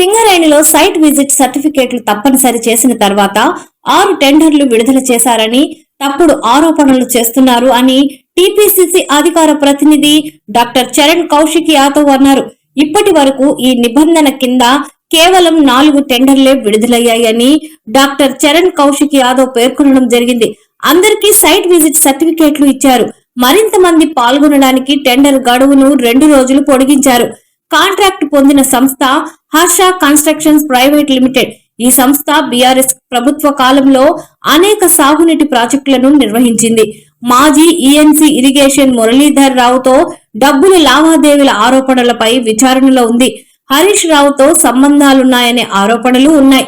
సింగరేణిలో site visit సర్టిఫికేట్లు తప్పనిసరి చేసిన తర్వాత ఆరు టెండర్లు విడుదల చేశారని తప్పుడు ఆరోపణలు చేస్తున్నారు అని టీపీసీసీ అధికార ప్రతినిధి డాక్టర్ చరణ్ కౌశిక్ యాదవ్ అన్నారు. ఇప్పటి వరకు ఈ నిబంధన కింద కేవలం నాలుగు టెండర్లే విడుదలయ్యాయని డాక్టర్ చరణ్ కౌశిక్ యాదవ్ పేర్కొనడం జరిగింది. అందరికీ సైట్ విజిట్ సర్టిఫికేట్లు ఇచ్చారు. మరింత మంది పాల్గొనడానికి టెండర్ గడువును రెండు రోజులు పొడిగించారు. కాంట్రాక్ట్ పొందిన సంస్థ హర్ష కన్స్ట్రక్షన్స్ ప్రైవేట్ లిమిటెడ్. ఈ సంస్థ బీఆర్ఎస్ ప్రభుత్వ కాలంలో అనేక సాగునీటి ప్రాజెక్టులను నిర్వహించింది. మాజీ ఈఎన్సీ ఇరిగేషన్ మురళీధర్ రావుతో డబ్బుల లావాదేవీల ఆరోపణలపై విచారణలో ఉంది. హరీష్ రావుతో సంబంధాలున్నాయనే ఆరోపణలు ఉన్నాయి.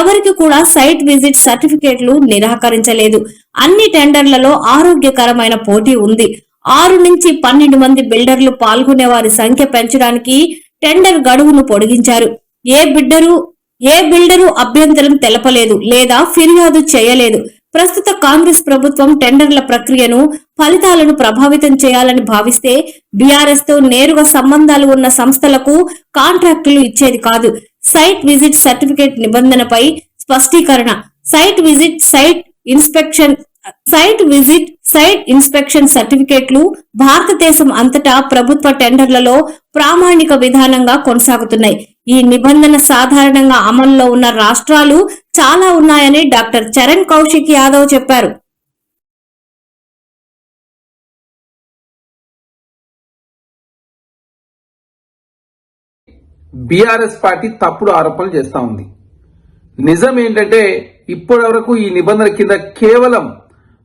ఎవరికి కూడా సైట్ విజిట్ సర్టిఫికేట్లు నిరాకరించలేదు. అన్ని టెండర్లలో ఆరోగ్యకరమైన పోటీ ఉంది. ఆరు నుంచి పన్నెండు మంది బిల్డర్లు పాల్గొనే వారి సంఖ్య పెంచడానికి టెండర్ గడువును పొడిగించారు. ఏ బిడ్డరు ఏ బిల్డరు అభ్యంతరం తెలపలేదు లేదా ఫిర్యాదు చేయలేదు. ప్రస్తుత కాంగ్రెస్ ప్రభుత్వం టెండర్ల ప్రక్రియను ఫలితాలను ప్రభావితం చేయాలని భావిస్తే బీఆర్ఎస్తో నేరుగా సంబంధాలు ఉన్న సంస్థలకు కాంట్రాక్టులు ఇచ్చేది కాదు. సైట్ విజిట్ సర్టిఫికేట్ నిబంధనపై స్పష్టీకరణ. Site visit site inspection site visit site inspection సర్టిఫికేట్లు భారతదేశం అంతటా ప్రభుత్వ టెండర్లలో ప్రామాణిక విధానంగా కొనసాగుతున్నాయి. ఈ నిబంధన సాధారణంగా అమల్లో ఉన్న రాష్ట్రాలు చాలా ఉన్నాయని డాక్టర్ చరణ్ కౌశిక్ యాదవ్ చెప్పారు. బీఆర్ఎస్ పార్టీ తప్పుడు ఆరోపణలు చేస్తా ఉంది. నిజం ఏంటంటే ఇప్పటి వరకు ఈ నిబంధన కింద కేవలం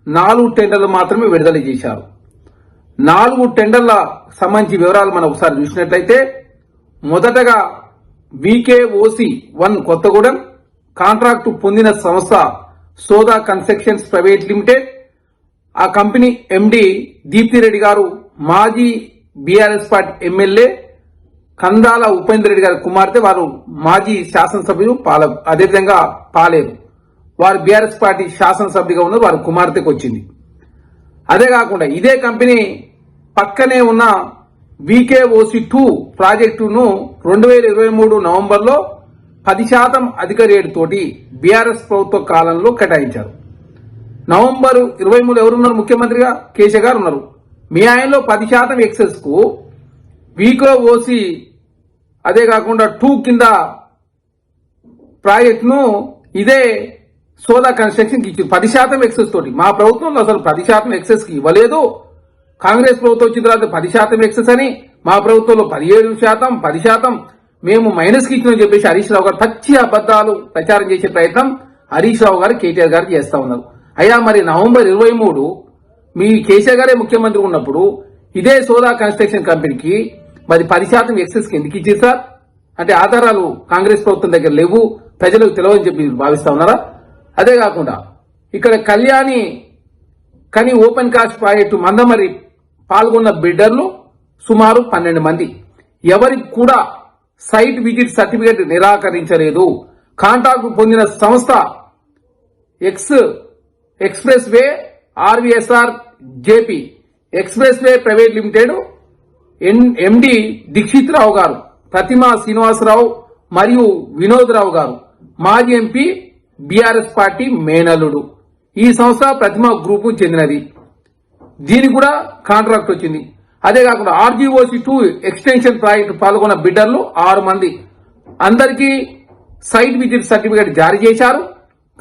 నాలుగు టెండర్లు మాత్రమే విడుదల చేశారు. నాలుగు టెండర్ల సంబంధించి వివరాలు మనం ఒకసారి చూసినట్లయితే మొదటగా వికేఓసి వన్ కొత్తగూడెం కాంట్రాక్టు పొందిన సంస్థ సోదా కన్స్ట్రక్షన్స్ ప్రైవేట్ లిమిటెడ్ ఆ కంపెనీ ఎండి దీప్తి రెడ్డి గారు మాజీ BRS party MLA Kandala Upendra Reddy గారి కుమార్తె వారు మాజీ శాసనసభ్యులు పాల అదేవిధంగా పాలేరు. వారు బీఆర్ఎస్ పార్టీ శాసనసభ్యుగా ఉన్నారు వారి కుమార్తెకు వచ్చింది. అదే కాకుండా ఇదే కంపెనీ పక్కనే ఉన్న వికేఓసి టూ ప్రాజెక్టును రెండు వేల ఇరవై మూడు నవంబర్లో పది శాతం అధిక రేటుతోటి బీఆర్ఎస్ ప్రభుత్వ కాలంలో కేటాయించారు. నవంబర్ ఇరవై మూడు ఎవరున్నారు? ముఖ్యమంత్రిగా కేసీఆర్ గారు ఉన్నారు. మీ ఆయనలో పది శాతం ఎక్సెస్కు వీకో ఓసి అదే కాకుండా టూ కింద ప్రాజెక్టును ఇదే సోదా కన్స్ట్రక్షన్కి ఇచ్చింది పది శాతం ఎక్సెస్ తోటి. మా ప్రభుత్వంలో అసలు పది శాతం ఎక్సెస్కి ఇవ్వలేదు. కాంగ్రెస్ ప్రభుత్వం వచ్చిన తర్వాత పది శాతం ఎక్సెస్ అని మా ప్రభుత్వంలో పదిహేడు శాతం పది శాతం మేము మైనస్కి ఇచ్చిన చెప్పేసి హరీష్ రావు గారు పచ్చి అబద్దాలు ప్రచారం చేసే ప్రయత్నం హరీష్ రావు గారు కేటీఆర్ గారు చేస్తా ఉన్నారు. అయ్యా మరి నవంబర్ ఇరవై మూడు మీ కేసీఆర్ గారే ముఖ్యమంత్రి ఉన్నప్పుడు ఇదే సోదా కన్స్ట్రక్షన్ కంపెనీకి మరి పది శాతం ఎక్సెస్కి ఎందుకు ఇచ్చింది సార్? అంటే ఆధారాలు కాంగ్రెస్ ప్రభుత్వం దగ్గర లేవు ప్రజలకు తెలియని చెప్పి మీరు భావిస్తా ఉన్నారా? అదే కాకుండా ఇక్కడ కళ్యాణి కని ఓపెన్ కాస్ట్ ప్రాజెక్టు మందమరి పాల్గొన్న బిడ్డర్లు సుమారు పన్నెండు మంది. ఎవరికి కూడా సైట్ విజిట్ సర్టిఫికేట్ నిరాకరించలేదు. కాంట్రాక్ట్ పొందిన సంస్థ X expressway RVSR JP. Expressway private limited ఎన్- ఎండి దీక్షిత్ రావు గారు ప్రతిమా శ్రీనివాసరావు మరియు వినోద్ రావు గారు. మాజీ ఎంపీ బీఆర్ఎస్ పార్టీ మేనల్లుడు. ఈ సంస్థ ప్రతిమ గ్రూపు చెందినది. దీనికి కూడా కాంట్రాక్ట్ వచ్చింది. అదే కాకుండా ఆర్జీఓసి టూ ఎక్స్టెన్షన్ ప్రాజెక్టు పాల్గొన్న బిడ్డర్లు ఆరు మంది. అందరికీ సైట్ విజిట్ సర్టిఫికేట్ జారీ చేశారు.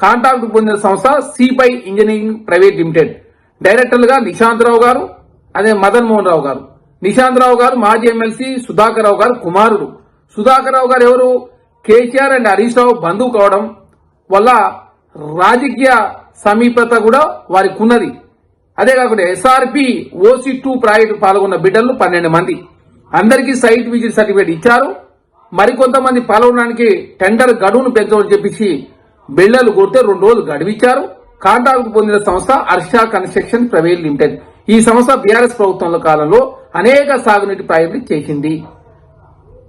కాంట్రాక్ట్ పొందిన సంస్థ సిపై ఇంజనీరింగ్ ప్రైవేట్ లిమిటెడ్. డైరెక్టర్లుగా నిశాంత్ రావు గారు అదే మదన్ మోహన్ రావు గారు. నిశాంత్ రావు గారు మాజీ ఎమ్మెల్సీ సుధాకర్ రావు గారు కుమారుడు. సుధాకర్ రావు గారు ఎవరు? కేసీఆర్ అండ్ హరీష్ రావు బంధువు కావడం వల్ల రాజకీయ సమీపత కూడా వారికి ఉన్నది అదే కాకుండా ఎస్ఆర్పి ఓసీ టూ ప్రాజెక్టు పాల్గొన్న బిడ్డలు పన్నెండు మంది. అందరికీ సైట్ విజిట్ సర్టిఫికేట్ ఇచ్చారు. మరికొంతమంది పాల్గొనడానికి టెండర్ గడువును పెంచమని చెప్పేసి బిడ్డలు కొడితే రెండు రోజులు గడువిచ్చారు. కాంట్రాక్ట్ పొందిన సంస్థ హర్ష కన్స్ట్రక్షన్ ప్రైవేట్ లిమిటెడ్. ఈ సంస్థ బీఆర్ఎస్ ప్రభుత్వంలో కాలంలో అనేక సాగునీటి ప్రాజెక్టులు చేసింది.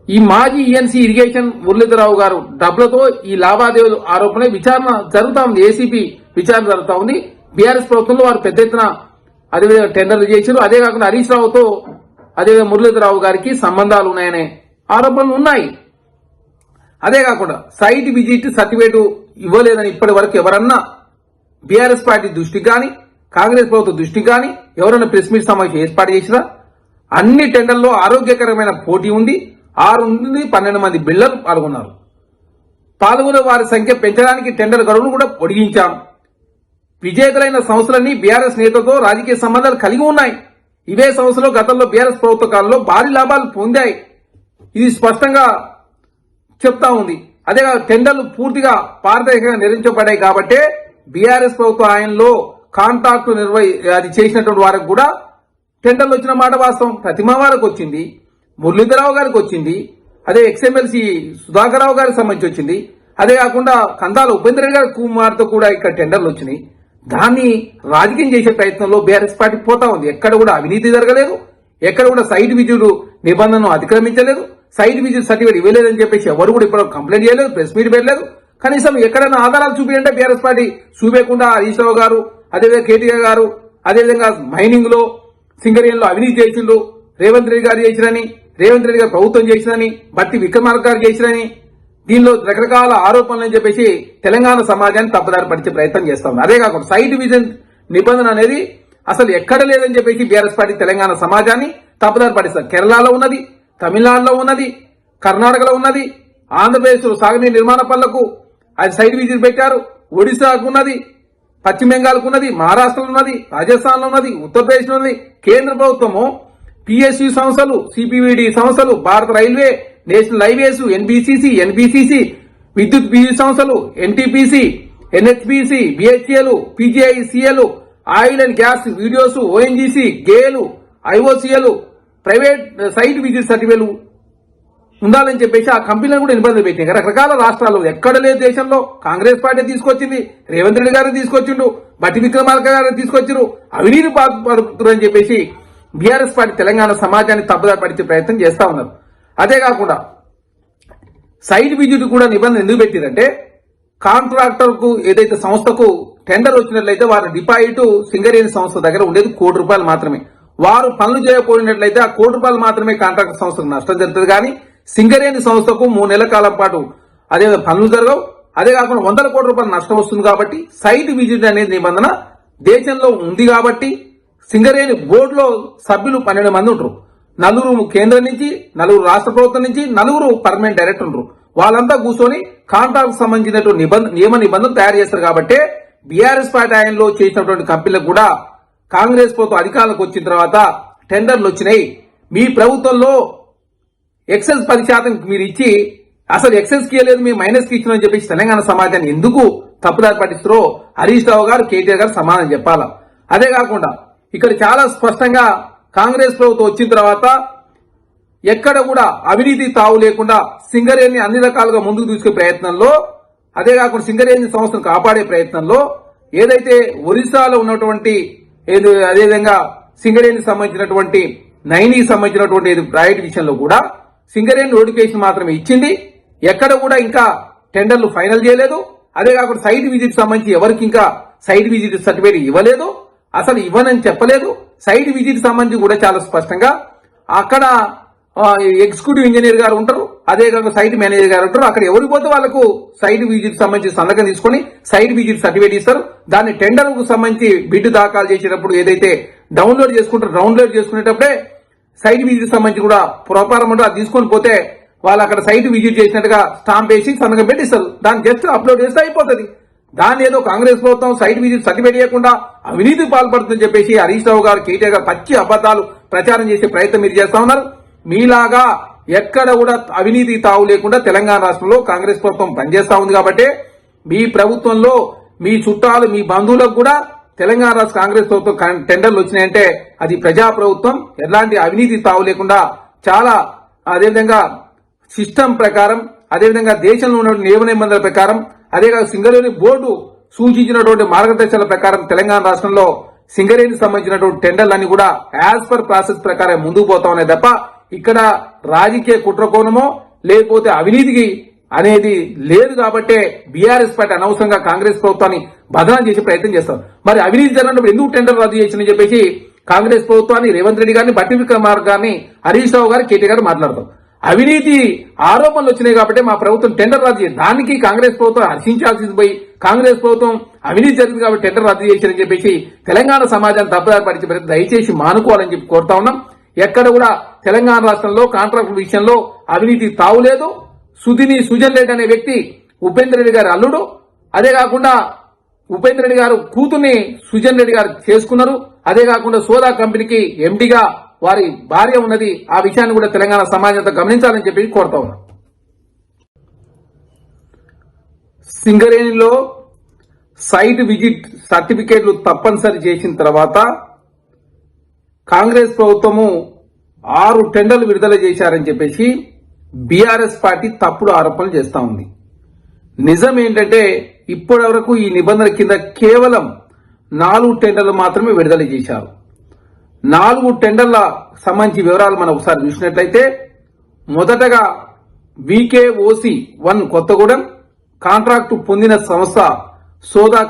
ఈ మాజీ ఈఎన్సీ ఇరిగేషన్ మురళీధరరావు గారు డబ్బులతో ఈ లావాదేవీలు ఆరోపణ విచారణ జరుగుతా ఉంది ఏసీపీ విచారణ జరుగుతా ఉంది బీఆర్ఎస్ ప్రభుత్వంలో వారు పెద్ద ఎత్తున అదేవిధంగా టెండర్లు చేశారు. అదే కాకుండా హరీష్ రావుతో అదేవిధంగా మురళీధరరావు గారికి సంబంధాలు ఉన్నాయనే ఆరోపణలు ఉన్నాయి. అదే కాకుండా సైట్ విజిట్ సర్టిఫికేట్ ఇవ్వలేదని ఇప్పటి వరకు ఎవరన్నా బీఆర్ఎస్ పార్టీ దృష్టికి కానీ కాంగ్రెస్ ప్రభుత్వ దృష్టికి కానీ ఎవరైనా ప్రెస్ మీట్ సమావేశం ఏర్పాటు చేసినా అన్ని టెండర్లో ఆరోగ్యకరమైన పోటీ ఉంది. ఆరు నుండి పన్నెండు మంది బిళ్ళలు పాల్గొన్నారు. పాల్గొనే వారి సంఖ్య పెంచడానికి టెండర్ గడువును కూడా పొడిగించాం. విజేతలైన సంస్థలన్నీ బీఆర్ఎస్ నేతలతో రాజకీయ సంబంధాలు కలిగి ఉన్నాయి. ఇవే సంస్థలు గతంలో బీఆర్ఎస్ ప్రభుత్వ కాలంలో భారీ లాభాలు పొందాయి. ఇది స్పష్టంగా చెప్తా ఉంది. అదే కాదు టెండర్లు పూర్తిగా పారదర్శకంగా నిర్వహించబడ్డాయి కాబట్టే బీఆర్ఎస్ ప్రభుత్వ ఆయనలో కాంట్రాక్టు నిర్వహి అది చేసినటువంటి వారికి కూడా టెండర్లు వచ్చిన మాట వాస్తవం. ప్రతిమ వారికి వచ్చింది. మురళీధరరావు గారికి వచ్చింది అదే ఎక్స్ఎమ్మెల్సీ సుధాకర్ రావు గారికి సంబంధించి వచ్చింది అదే కాకుండా కందాల ఉపేంద్ర రెడ్డి గారి కుమార్తో కూడా ఇక్కడ టెండర్లు వచ్చినాయి. దాన్ని రాజకీయం చేసే ప్రయత్నంలో బీఆర్ఎస్ పార్టీ పోతా ఉంది. ఎక్కడ కూడా అవినీతి జరగలేదు. ఎక్కడ కూడా సైట్ విజులు నిబంధనను అతిక్రమించలేదు సైట్ విద్యుత్ సర్టిఫికేట్ ఇవ్వలేదని చెప్పేసి ఎవరు కూడా ఇప్పుడు కంప్లైంట్ చేయలేదు ప్రెస్ మీట్ పెట్టలేదు. కనీసం ఎక్కడైనా ఆధారాలు చూపించంటే బీఆర్ఎస్ పార్టీ చూపేయకుండా హరీష్ రావు గారు అదేవిధంగా కేటీఆర్ గారు అదేవిధంగా మైనింగ్లో సింగరేణిలో అవినీతి చేసిండ్రు. రేవంత్ రెడ్డి గారు చేసిరని రేవంత్ రెడ్డి గారు ప్రభుత్వం చేసిరని బట్టి విక్రమార్క గారు చేసిరని దీనిలో రకరకాల ఆరోపణలు అని చెప్పేసి తెలంగాణ సమాజాన్ని తప్పదారి పడిచే ప్రయత్నం చేస్తా అదే కాకుండా సైట్ విజన్ నిబంధన అనేది అసలు ఎక్కడ లేదని చెప్పేసి బీఆర్ఎస్ పార్టీ తెలంగాణ సమాజాన్ని తప్పుదారి పడిస్తారు కేరళలో ఉన్నది తమిళనాడులో ఉన్నది కర్ణాటకలో ఉన్నది ఆంధ్రప్రదేశ్ సాగునీరు నిర్మాణ పనులకు అది సైట్ విజిట్ పెట్టారు. ఒడిశాకు ఉన్నది పశ్చిమ బెంగాల్కు ఉన్నది మహారాష్ట్రలో ఉన్నది రాజస్థాన్లో ఉన్నది ఉత్తరప్రదేశ్లో ఉన్నది. కేంద్ర ప్రభుత్వము పిఎస్యు సంస్థలు సిపివిడి సంస్థలు భారత railway national highways NBCC NBCC విద్యుత్ బిజు సంస్థలు ఎన్టీపీసీ ఎన్హెచ్పిసి బిహెచ్ఏలు పిజిఐసిఎలు oil and gas videos ONGC గేలు ఐఓసీఎలు ప్రైవేట్ సైట్ విజిట్ సర్టిఫికేట్లు ఉండాలని చెప్పేసి ఆ కంపెనీలను కూడా ఇబ్బంది పెట్టింది రకరకాల రాష్ట్రాలు ఎక్కడ లేదు దేశంలో. కాంగ్రెస్ పార్టీ తీసుకొచ్చింది రేవంత్ రెడ్డి గారు తీసుకొచ్చిండు బట్టి విక్రమార్క గారు తీసుకొచ్చారు అవినీతి పడుతున్నారు అని చెప్పేసి బీఆర్ఎస్ పార్టీ తెలంగాణ సమాజాన్ని తప్పుదారి ప్రయత్నం చేస్తా ఉన్నారు. అదే కాకుండా సైట్ విద్యుత్ కూడా నిబంధన ఎందుకు పెట్టిరంటే కాంట్రాక్టర్కు ఏదైతే సంస్థకు టెండర్ వచ్చినట్లయితే వారి డిపాజిట్ సింగరేణి సంస్థ దగ్గర ఉండేది కోటి రూపాయలు మాత్రమే. వారు పనులు చేయకపోయినట్లయితే ఆ కోటి రూపాయలు మాత్రమే కాంట్రాక్టర్ సంస్థకు నష్టం జరుగుతుంది. కానీ సింగరేణి సంస్థకు మూడు నెలల కాలం పాటు అదే పనులు జరగవు. అదే కాకుండా వందల కోట్ల రూపాయలు నష్టం వస్తుంది కాబట్టి సైట్ విజిట్ అనేది నిబంధన దేశంలో ఉంది కాబట్టి సింగరేణి బోర్డులో సభ్యులు పన్నెండు మంది ఉంటారు నలుగురు కేంద్రం నుంచి నలుగురు రాష్ట్ర ప్రభుత్వం నుంచి నలుగురు పర్మనెంట్ డైరెక్టర్ ఉంటారు వాళ్ళంతా కూర్చొని కాంట్రాక్ట్ సంబంధించినటువంటి నిబంధన నియమ నిబంధనలు తయారు చేస్తారు కాబట్టి బీఆర్ఎస్ పార్టీ ఆయనలో చేసినటువంటి కంపెనీలకు కూడా కాంగ్రెస్ ప్రభుత్వం అధికారంలోకి వచ్చిన తర్వాత టెండర్లు వచ్చినాయి. మీ ప్రభుత్వంలో ఎక్సెస్ పది శాతం మీరు ఇచ్చి అసలు ఎక్సెస్కి లేదు మీ మైనస్కి అని చెప్పేసి తెలంగాణ సమాజాన్ని ఎందుకు తప్పుదారి పట్టిస్తారో హరీష్ రావు గారు కేటీఆర్ గారు సమాధానం చెప్పాలా? అదే కాకుండా ఇక్కడ చాలా స్పష్టంగా కాంగ్రెస్ ప్రభుత్వం వచ్చిన తర్వాత ఎక్కడ కూడా అవినీతి తావు లేకుండా సింగరేణిని అన్ని రకాలుగా ముందుకు తీసుకునే ప్రయత్నంలో అదే కాకుండా సింగరేణి సంస్థను కాపాడే ప్రయత్నంలో ఏదైతే ఒరిస్సాలో ఉన్నటువంటి ఏది అదేవిధంగా సింగరేణికి సంబంధించినటువంటి నైనికి సంబంధించినటువంటి ఏది ప్రైవేట్ విషయంలో కూడా సింగరేణి నోటిఫికేషన్ మాత్రమే ఇచ్చింది. ఎక్కడ కూడా ఇంకా టెండర్లు ఫైనల్ చేయలేదు. అదే కాకుండా సైట్ విజిట్ సంబంధించి ఎవరికి ఇంకా సైట్ విజిట్ సర్టిఫికేట్ ఇవ్వలేదు. అసలు ఇవ్వనని చెప్పలేదు. సైట్ విజిట్ సంబంధించి కూడా చాలా స్పష్టంగా అక్కడ ఎగ్జిక్యూటివ్ ఇంజనీర్ గారు ఉంటారు. అదే కాకుండా సైట్ మేనేజర్ గారు ఉంటారు. అక్కడ ఎవరికి పోతే వాళ్ళకు సైట్ విజిట్ సంబంధించి సంతకం తీసుకొని సైట్ విజిట్ సర్టిఫికేట్ ఇస్తారు. దాన్ని టెండర్కు సంబంధించి బిడ్ దాఖలు చేసేటప్పుడు ఏదైతే డౌన్లోడ్ చేసుకుంటారు డౌన్లోడ్ చేసుకునేటప్పుడే సైట్ విజిట్ సంబంధించి కూడా ప్రోపారం ఉంటే అది తీసుకొని పోతే వాళ్ళు అక్కడ సైట్ విజిట్ చేసినట్టుగా స్టాంప్ వేసి సంతకం పెట్టిస్తారు దాన్ని జస్ట్ అప్లోడ్ చేస్తే అయిపోతుంది. దాన్ని ఏదో కాంగ్రెస్ ప్రభుత్వం సైట్ విజిట్ సర్టిఫికేట్ చేయకుండా అవినీతి పాల్పడుతుందని చెప్పేసి హరీష్ రావు గారు కేటీఆర్ గారు పచ్చి అబద్దాలు ప్రచారం చేసే ప్రయత్నం మీరు చేస్తా ఉన్నారు. మీలాగా ఎక్కడ కూడా అవినీతి తావు లేకుండా తెలంగాణ రాష్ట్రంలో కాంగ్రెస్ ప్రభుత్వం పనిచేస్తా ఉంది కాబట్టి మీ ప్రభుత్వంలో మీ చుట్టాలు మీ బంధువులకు కూడా తెలంగాణ రాష్ట్ర కాంగ్రెస్ ప్రభుత్వం టెండర్లు వచ్చినాయంటే అది ప్రజా ప్రభుత్వం ఎలాంటి అవినీతి తావు లేకుండా చాలా అదేవిధంగా సిస్టమ్ ప్రకారం అదేవిధంగా దేశంలో ఉన్న నియమ నిబంధనల ప్రకారం అదేగా సింగరేణి బోర్డు సూచించినటువంటి మార్గదర్శకాల ప్రకారం తెలంగాణ రాష్ట్రంలో సింగరేణికి సంబంధించినటువంటి టెండర్లన్నీ కూడా యాజ్ పర్ ప్రాసెస్ ప్రకారం ముందుకు పోతా ఉన్నాయి తప్ప ఇక్కడ రాజకీయ కుట్రకోణమో లేకపోతే అవినీతికి అనేది లేదు కాబట్టే బీఆర్ఎస్ పార్టీ అనవసరంగా కాంగ్రెస్ ప్రభుత్వాన్ని బదనాం చేసే ప్రయత్నం చేస్తారు. మరి అవినీతి జరిగినప్పుడు ఎందుకు టెండర్ రద్దు చేసిందని చెప్పేసి కాంగ్రెస్ ప్రభుత్వాన్ని రేవంత్ రెడ్డి గారిని బట్టి విక్రమార్ గారిని హరీష్ రావు గారు కేటీ గారు మాట్లాడతారు. అవినీతి ఆరోపణలు వచ్చినాయి కాబట్టి మా ప్రభుత్వం టెండర్ రద్దు చేసి దానికి కాంగ్రెస్ ప్రభుత్వం హర్షించాల్సింది పోయి కాంగ్రెస్ ప్రభుత్వం అవినీతి జరిగింది కాబట్టి టెండర్ రద్దు చేశారని చెప్పేసి తెలంగాణ సమాజాన్ని తప్పుదారి పడిచే ప్రయత్నం దయచేసి మానుకోవాలని చెప్పి కోరుతా ఉన్నాం. ఎక్కడ కూడా తెలంగాణ రాష్ట్రంలో కాంట్రాక్టుల విషయంలో అవినీతి తావులేదు. సుధిని సుజన్ రెడ్డి అనే వ్యక్తి ఉపేంద్ర రెడ్డి గారి అల్లుడు. అదే కాకుండా ఉపేంద్ర రెడ్డి గారు కూతుర్ని సుజన్ రెడ్డి గారు చేసుకున్నారు. అదే కాకుండా సోదా కంపెనీకి ఎండిగా వారి భార్య ఉన్నది ఆ విషయాన్ని కూడా తెలంగాణ సమాజంతో గమనించాలని చెప్పి కోరుతా ఉన్నా. సింగరేణిలో సైట్ విజిట్ సర్టిఫికేట్లు తప్పనిసరి చేసిన తర్వాత కాంగ్రెస్ ప్రభుత్వము ఆరు టెండర్లు విడుదల చేశారని చెప్పేసి బీఆర్ఎస్ పార్టీ తప్పుడు ఆరోపణలు చేస్తా ఉంది. నిజం ఏంటంటే ఇప్పటి వరకు ఈ నిబంధన కింద కేవలం నాలుగు టెండర్లు మాత్రమే విడుదల చేశారు. నాలుగు టెండర్ల సంబంధించి వివరాలు మనం ఒకసారి చూసినట్లయితే మొదటగా వికేఓసి వన్ కొత్తగూడెం కాంట్రాక్టు పొందిన సంస్థ సోదా